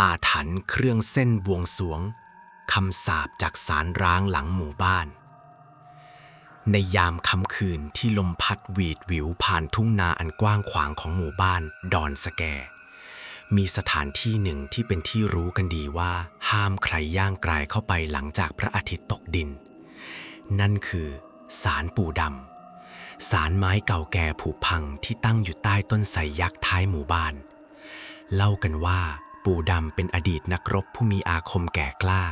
อาถรรพ์เครื่องเส้นบวงสรวงคำสาปจากสารร้างหลังหมู่บ้าน ในยามค่ำคืนที่ลมพัดหวีดวิวผ่านทุ่งนาอันกว้างขวางของหมู่บ้านดอนสแก มีสถานที่หนึ่งที่เป็นที่รู้กันดีว่า ห้ามใครย่างกรายเข้าไปหลังจากพระอาทิตย์ตกดิน นั่นคือศาลปู่ดำศาลไม้เก่าแก่ผุพังที่ตั้งอยู่ใต้ต้นไทรยักษ์ท้ายหมู่บ้าน เล่ากันว่า ปู่ดำเป็นอดีตนักรบผู้มีอาคมแก่กล้า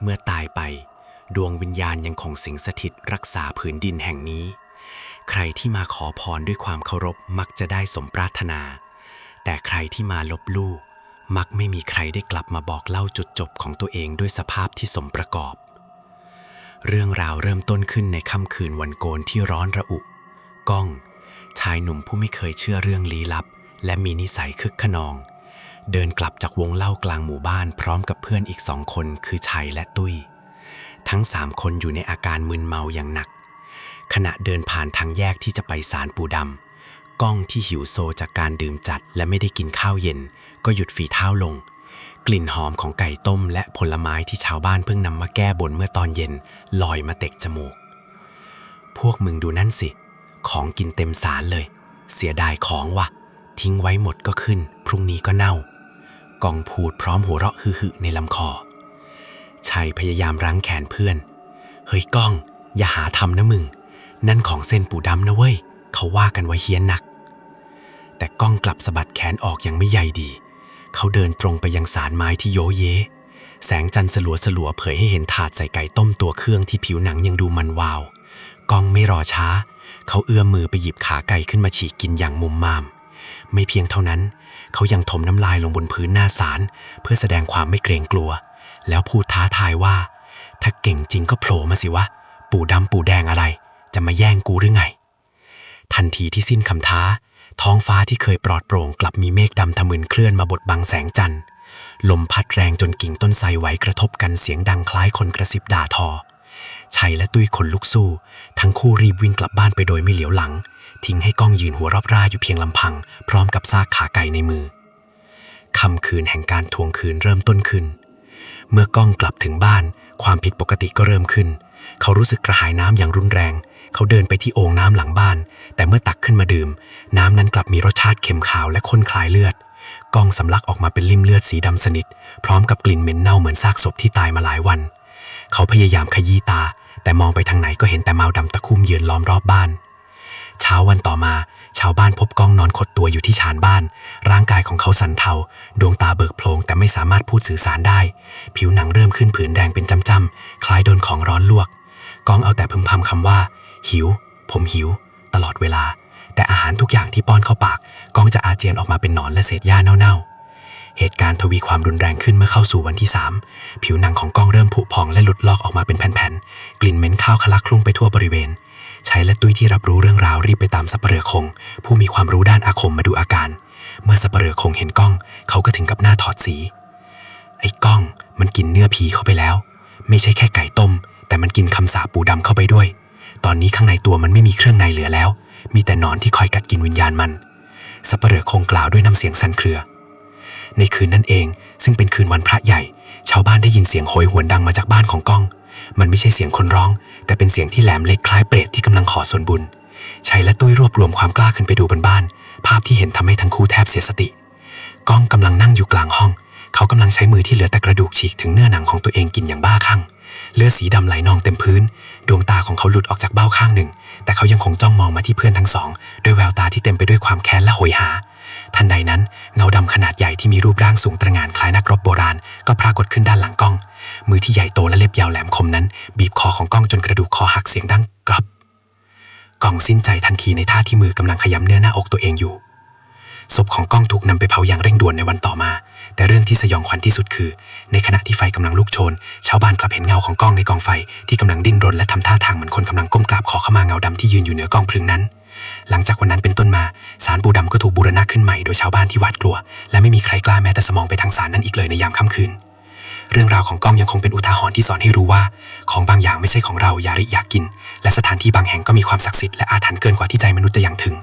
เมื่อตายไป ดวงวิญญาณยังคงสิงสถิตรักษาผืนดินแห่งนี้ ใครที่มาขอพรด้วยความเคารพมักจะได้สมปรารถนา แต่ใครที่มาลบลู่มักไม่มีใครได้กลับมาบอกเล่าจุดจบของตัวเองด้วยสภาพที่สมประกอบ เรื่องราวเริ่มต้นขึ้นในค่ำคืนวันโกนที่ร้อนระอุ ก้อง ชายหนุ่มผู้ไม่เคยเชื่อเรื่องลี้ลับ และมีนิสัยคึกขนอง เดินกลับจากวงเล่ากลางหมู่บ้านพร้อมกับเพื่อนอีกสองคนคือชัยและตุ้ย ทั้งสามคนอยู่ในอาการมึนเมาอย่างหนัก ขณะเดินผ่านทางแยกที่จะไปศาลปูดำก้องที่หิวโซจากการดื่มจัดและไม่ได้กินข้าวเย็น ก็หยุดฝีเท้าลง กลิ่นหอมของไก่ต้มและผลไม้ที่ชาวบ้านเพิ่งนำมาแก้บนเมื่อตอนเย็นลอยมาเตะจมูก พวกมึงดูนั่นสิ ของกินเต็มสารเลย เสียดายของวะทิ้งไว้หมดก็ขึ้น รุ่งนี้ก็เน่ากองพูดพร้อมหัวเราะฮึๆในลำคอชัยพยายามรั้งแขนเพื่อน เฮ้ยก้อง อย่าหาทำนะมึง นั่นของเส้นปูดำนะเว้ย เขาว่ากันไว้เฮี้ยนนัก แต่ก้องกลับสะบัดแขนออกอย่างไม่ใยดี เขาเดินตรงไปยังสารไม้ที่โยเย แสงจันทร์สลัวสลัวๆเผยให้เห็นถาดใส่ไก่ต้มตัวเครื่องที่ผิวหนังยังดูมันวาว ก้องไม่รอช้า เขาเอื้อมมือไปหยิบขาไก่ขึ้นมาฉีกกินอย่างมุมมาม ไม่เพียงเท่านั้น เขายังถมน้ำลายลงบนพื้นหน้าศาลเพื่อแสดงความไม่เกรงกลัว แล้วพูดท้าทายว่า ถ้าเก่งจริงก็โผล่มาสิวะ ปู่ดำปู่แดงอะไร จะมาแย่งกูหรือไง ทันทีที่สิ้นคำท้า ท้องฟ้าที่เคยปลอดโปร่งกลับมีเมฆดำทะมึนเคลื่อนมาบดบังแสงจันทร์ลมพัดแรงจนกิ่งต้นไทรไหวกระทบกันเสียงดังคล้ายคนกระซิบด่าทอ ชัยและตุ้ยขนลุกสู้ ทั้งคู่รีบวิ่งกลับบ้านไปโดยไม่เหลียวหลัง ทิ้งให้ก้องยืนหัวรอบร่าอยู่เพียงลำพัง พร้อมกับซากขาไก่ในมือคำคืนแห่งการทวงคืนเริ่มต้นขึ้น เมื่อก้องกลับถึงบ้าน ความผิดปกติก็เริ่มขึ้น เขารู้สึกกระหายน้ำอย่างรุนแรง เขาเดินไปที่โอ่งน้ำหลังบ้าน แต่เมื่อตักขึ้นมาดื่ม น้ำนั้นกลับมีรสชาติเค็มขาวและข้นคลายเลือดก้องสำลักออกมาเป็นลิ่มเลือดสีดำสนิท พร้อมกับกลิ่นเหม็นเน่าเหมือนซากศพที่ตายมาหลายวัน เขาพยายามขยี้ตา แต่มองไปทางไหนก็เห็นแต่เมาดำตะคุ่มยืนล้อมรอบบ้าน เช้าวันต่อมา ชาวบ้านพบก้องนอนขดตัวอยู่ที่ชานบ้าน ร่างกายของเขาสันเทา ดวงตาเบิกโพลงแต่ไม่สามารถพูดสื่อสารได้ ผิวหนังเริ่มขึ้นผื่นแดงเป็นจำๆคล้ายโดนของร้อนลวกก้องเอาแต่พึมพำคำว่า หิว ผมหิว ตลอดเวลา แต่อาหารทุกอย่างที่ป้อนเข้าปากก้องจะอาเจียนออกมาเป็นหนอนและเศษหญ้าเน่าๆ เหตุการณ์ทวีความรุนแรงขึ้นเมื่อเข้าสู่วันที่ 3 ผิวหนังของกล้องเริ่มผุพองและหลุดลอกออกมาเป็นแผ่นๆ กลิ่นเหม็นข้าวคละคลุ้งไปทั่วบริเวณชัยและตุ้ยที่รับรู้เรื่องราวรีบไปตามสับเปลือคง ผู้มีความรู้ด้านอาคมมาดูอาการ เมื่อสับเปลือคงเห็นกล้อง เขาก็ถึงกับหน้าถอดสี ไอ้กล้องมันกินเนื้อผีเข้าไปแล้ว ไม่ใช่แค่ไก่ต้ม แต่มันกินคำสาปปูดำเข้าไปด้วย ตอนนี้ข้างในตัวมันไม่มีเครื่องในเหลือแล้ว มีแต่นอนที่คอยกัดกินวิญญาณมันสับเปลือคงกล่าวด้วยน้ำเสียงสั่นเครือ ในคืนนั้นเอง ซึ่งเป็นคืนวันพระใหญ่ ชาวบ้านได้ยินเสียงโหยหวนดังมาจากบ้านของก้อง มันไม่ใช่เสียงคนร้อง แต่เป็นเสียงที่แหลมเล็กคล้ายเปรตที่กำลังขอส่วนบุญชัยและตุ้ยรวบรวมความกล้าขึ้นไปดูบนบ้าน ภาพที่เห็นทำให้ทั้งคู่แทบเสียสติ ก้องกำลังนั่งอยู่กลางห้อง เขากำลังใช้มือที่เหลือแต่กระดูกฉีกถึงเนื้อหนังของตัวเองกินอย่างบ้าคลั่ง เลือดสีดำไหลนองเต็มพื้น ดวงตาของเขาหลุดออกจากเบ้าข้างหนึ่ง แต่เขายังคงจ้องมองมาที่เพื่อนทั้งสอง ด้วยแววตาที่เต็มไปด้วยความแค้นและโหยหา ทันใดนั้นเงาดำขนาดใหญ่ที่มีรูปร่างสูงตระหง่านคล้ายนักรบโบราณ ก็ปรากฏขึ้นด้านหลังกล้อง มือที่ใหญ่โตและเล็บยาวแหลมคมนั้น บีบคอของกล้องจนกระดูกคอหักเสียงดังกรอบกล้องสิ้นใจทันทีในท่าที่มือกำลังขยำเนื้อหน้าอกตัวเองอยู่ศพของกล้องถูกนำไปเผาอย่างเร่งด่วนในวันต่อมา แต่เรื่องที่สยองขวัญที่สุดคือ ในขณะที่ไฟกำลังลุกโชน ชาวบ้านกลับเห็นเงาของกล้องในกองไฟที่กำลังดิ้นรนและทำท่าทางเหมือนคนกำลังก้มกราบขอขมาเงาดำที่ยืนอยู่เหนือกองเพลิงนั้น หลังจากวันนั้นเป็นต้นมาศาลปูดำก็ถูกบูรณะขึ้นใหม่โดยชาวบ้านที่หวาดกลัว และไม่มีใครกล้าแม้แต่สมองไปทางศาลนั้นอีกเลยในยามค่ำคืน เรื่องราวของกล้องยังคงเป็นอุทาหรณ์ที่สอนให้รู้ว่า ของบางอย่างไม่ใช่ของเราอย่าริอยากกิน และสถานที่บางแห่งก็มีความศักดิ์สิทธิ์และอาถรรพ์เกินกว่าที่ใจมนุษย์จะยังถึง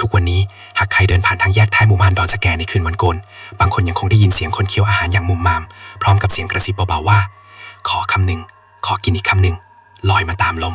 ทุกวันนี้หากใครเดินผ่านทางแยกท้ายหมู่บ้านดอนสแกในคืนวันโกนบางคนยังคงได้ยินเสียงคนเคี้ยวอาหารอย่างมุมมาม พร้อมกับเสียงกระซิบเบาๆว่า ขอคำหนึ่งขอกินอีกคำหนึ่งลอยมาตามลม